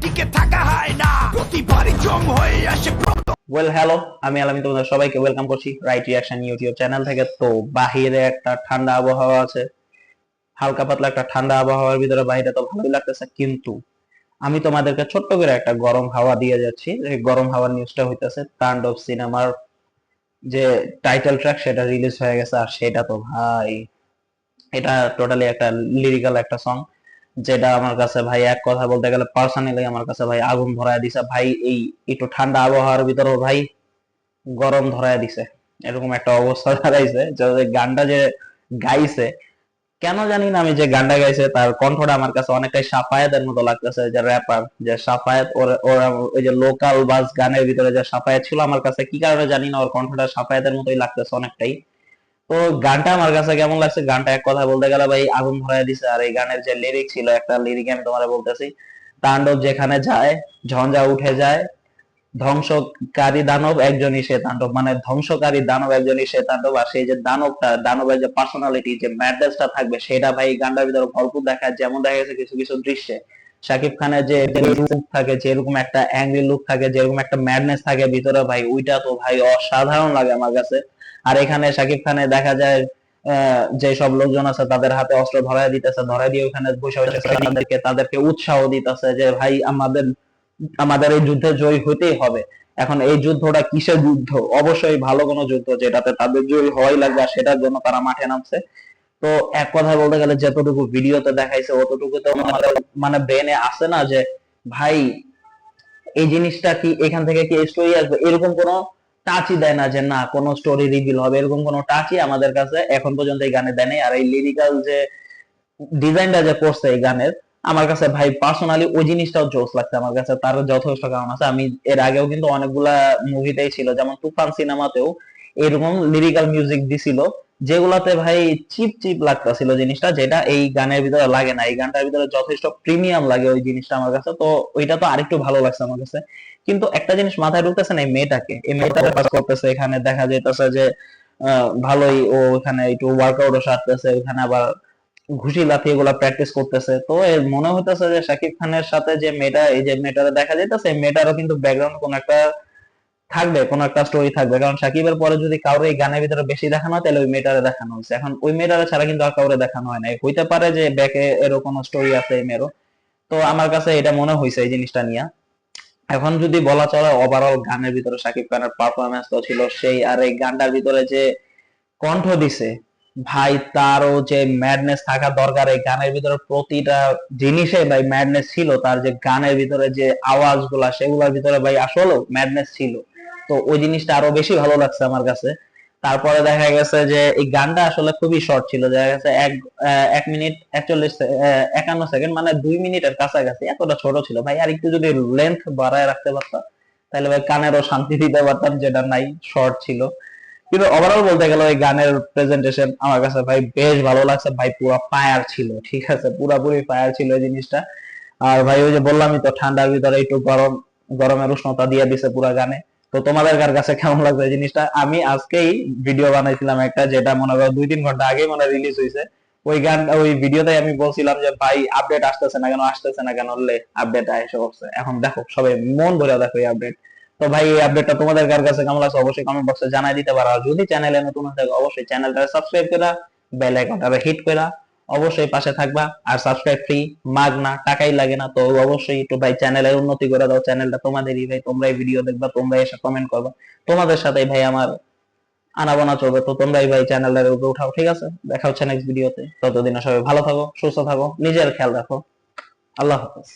টিকে থাকা হয় না। প্রতিবারই হয়ে আসে ওয়েল হ্যালো আমি তোমাদের সবাইকে ওয়েলকাম করছি রাইট রিয়াকশন ইউটিউব চ্যানেল থেকে। তো বাহিরে একটা ঠান্ডা আবহাওয়া আছে। হালকা পাতলা একটা ঠান্ডা আবহাওয়ার ভিতরে তো ভালোই লাগতেছে, কিন্তু আমি তোমাদেরকে ছোট্ট করে একটা গরম হাওয়া দিয়ে যাচ্ছি। এই গরম হাওয়ার নিউজটা হইতেছে তাণ্ডব সিনেমার যে টাইটেল ট্র্যাক সেটা রিলিজ হয়ে গেছে, আর সেটা তো ভাই, এটা টোটালি একটা লিরিক্যাল একটা সং যেটা আমার কাছে ভাই এক কথা বলতে গেলে পার্সোনালি আমার কাছে ভাই আগুন ধরায় দিছে। ভাই এই একটু ঠান্ডা আবহাওয়ার ভিতরেও ভাই গরম ধরায় দিছে। এরকম একটা অবস্থা দাঁড়াইছে, যে গানটা যে গাইছে, কেন জানি না আমি যে গানটা গাইছে তার কণ্ঠটা আমার কাছে অনেকটাই সাফায়াতের মতো লাগতেছে যে র্যাপার যে সাফায়াত ওর ওর ওই যে লোকাল বাস গানের ভিতরে যে সাফায়াত ছিল আমার কাছে, কি কারণে জানি না, ওর কণ্ঠটা সাফায়াতের মতোই লাগতেছে অনেকটাই। তো গানটা আমার কাছে কেমন লাগছে? গানটা এক কথা বলতে গেলে ভাই আগুন ধরায় দিছে। আর এই গানের যে লিরিক ছিল একটা লিরিক আমি তোমার বলতেছি। তাণ্ডব যেখানে যায় ঝঞ্ঝা উঠে যায় ধ্বংসকারী দানব একজনই সে তাণ্ডব। মানে ধ্বংসকারী দানব একজনই সে তাণ্ডব। আর সেই যে দানবটা দানবের যে পার্সোনালিটি যে ম্যাডনেসটা থাকবে সেটা ভাই গানটার ভিতরে ভরপুর দেখায়। যেমন দেখা গেছে কিছু কিছু দৃশ্যে। শাকিব খানের যে লুক থাকে যেরকম একটা অ্যাংরি লুক থাকে যেরকম একটা ম্যাডনেস থাকে ভিতরে ভাই ওইটা তো ভাই অসাধারণ লাগে আমার কাছে। আর এখানে শাকিব খানে দেখা যায় যে সব লোকজন আছে তাদের হাতে অস্ত্র ধরায় দিতেছে, ধরায় দিয়ে ওখানে বসে তাদেরকে উৎসাহ দিতেছে যে ভাই, আমাদের আমাদের এই যুদ্ধে জয় হইতেই হবে। এখন এই যুদ্ধটা কিসের যুদ্ধ? অবশ্যই ভালো কোনো যুদ্ধ যেটাতে তাদের জয় হওয়াই লাগবে আর সেটার জন্য তারা মাঠে নামছে। তো এক কথায় বলতে গেলে যতটুকু ভিডিওতে দেখাইছে, অতটুকু তো মানে ব্রেনে আসে না যে, ভাই, এই জিনিসটা কি এখান থেকে কি স্টোরি আসবে? এরকম কোনো টাচই দেয় না যে, না, কোনো স্টোরি রিভিল হবে। এরকম কোনো টাচই আমাদের কাছে এখন পর্যন্ত এই গানে দেয় নাই। আর এই লিরিক্যাল যে ডিজাইনটা যে করছে এই গানের, আমার কাছে ভাই পার্সোনালি ওই জিনিসটাও জোস লাগছে আমার কাছে। তার যথেষ্ট কারণ আছে। আমি এর আগেও কিন্তু অনেকগুলা মুভিতেই ছিল। যেমন তুফান সিনেমাতেও এরকম লিরিক্যাল মিউজিক দিছিল। যেগুলাতে ভাই চিপ চিপ লাগতাছিল জিনিসটা যেটা এই গানের ভিতরে লাগে না। এই গানটার ভিতরে যথেষ্ট প্রিমিয়াম লাগে ওই জিনিসটা আমার কাছে। তো ওইটা তো আরেকটু ভালো লাগছে আমার কাছে। কিন্তু একটা জিনিস মাথায় ঢুকতেছে না এই মেয়েটাকে? এই মেয়েটাকে পাস করতেছে এখানে দেখা যাইতেছে যে আহ, ভালোই ও এখানে একটু ওয়ার্কআউটও সারতেছে এখানে আবার ঘুষি লাথি এগুলা প্র্যাকটিস করতেছে। তো এর মনে হইতেছে যে শাকিব খানের সাথে যে মেয়েটা এই যে মেয়েটা দেখা যাইতেছে মেয়েটারও কিন্তু ব্যাকগ্রাউন্ড কোন একটা থাকবে, কোন একটা স্টোরি থাকবে। কারণ শাকিবের পরে যদি কাউরে এই গানের ভিতরে বেশি দেখানো হয়, তাহলে ওই মেয়েটারে দেখানো হয়েছে এখন ওই মেয়েটারে ছাড়া কিন্তু আর কাউরে দেখানো হয় না। হইতে পারে যে ব্যাকে এরও কোনো স্টোরি আছে এই মেয়েরও। তো আমার কাছে এটা মনে হয়েছে এই জিনিসটা নিয়ে। এখন যদি বলা চলে ওভারঅল গানের ভিতরে শাকিব খানের পারফরমেন্স তো ছিল সেই, আর এই গানটার ভিতরে যে কণ্ঠ দিছে, ভাই তারও যে ম্যাডনেস থাকা দরকার, এই গানের ভিতরে প্রতিটা জিনিসে ভাই ম্যাডনেস ছিল। তার যে গানের ভিতরে যে আওয়াজগুলা সেগুলোর ভিতরে ভাই আসলেও ম্যাডনেস ছিল। তো ওই জিনিসটা আরও বেশি ভালো লাগছে আমার কাছে। তারপরে দেখা গেছে যে এই গানটা আসলে খুবই শর্ট ছিল, দেখা গেছে এক এক মিনিট একচল্লিশ একান্ন সেকেন্ড মানে দুই মিনিটের কাছাকাছি, এতটা ছোট ছিল। ভাই, আর একটু যদি লেন্থ বাড়ায় রাখতে পারতাম তাহলে ভাই কানেরও শান্তি দিতে পারতাম, যেটা নাই শর্ট ছিল। কিন্তু ওভারঅল বলতে গেলে ওই গানের প্রেজেন্টেশন আমার কাছে ভাই বেশ ভালো লাগছে। ভাই, পুরো ফায়ার ছিল, ঠিক আছে? পুরাপুরি ফায়ার ছিল এই জিনিসটা। আর ভাই, ওই যে বললামই তো, ঠান্ডার ভিতরে একটু গরম, গরমের উষ্ণতা দিয়ে দিছে পুরা গানে। তো তোমাদের কার কাছে কেমন লাগছে জিনিসটা? আমি আজকেই ভিডিও বানাইছিলাম একটা যেটা মনে করো দুই তিন ঘণ্টা আগে মনে রিলিজ হয়েছে ওই গান, ওই ভিডিওতে আমি বলছিলাম যে, ভাই আপডেট আসতেছে না কেন? আসতেছে না কেন? লে আপডেট এসে করছে এখন দেখো, সবাই মন ভরে দেখো এই আপডেট তো ভাই, এই আপডেটটা তোমাদের কার কাছে কেমন লাগছে? অবশ্যই কমেন্ট বক্সে জানাই দিতে পারো। আর যদি চ্যানেলে নতুন হয়ে থাকে, অবশ্যই চ্যানেলটা সাবস্ক্রাইব করা বেল আইকনটা হিট করা অবশ্যই পাশে থাকবা আর সাবস্ক্রাইব ফ্রি মাগ না, টাকাই লাগে না। তো অবশ্যই একটু ভাই চ্যানেলের উন্নতি করে দাও চ্যানেলটা তোমাদেরই ভাই। তোমরাই ভিডিও দেখবা তোমরা এসে কমেন্ট করবা। তোমাদের সাথে ভাই আমার আনাবোনা চলবে। তো তোমরাই ভাই চ্যানেলের উপরে উঠাও, ঠিক আছে? দেখা হচ্ছে নেক্সট ভিডিওতে ততদিন সবাই ভালো থাকো, সুস্থ থাকো, নিজের খেয়াল রাখো। আল্লাহ হাফেজ।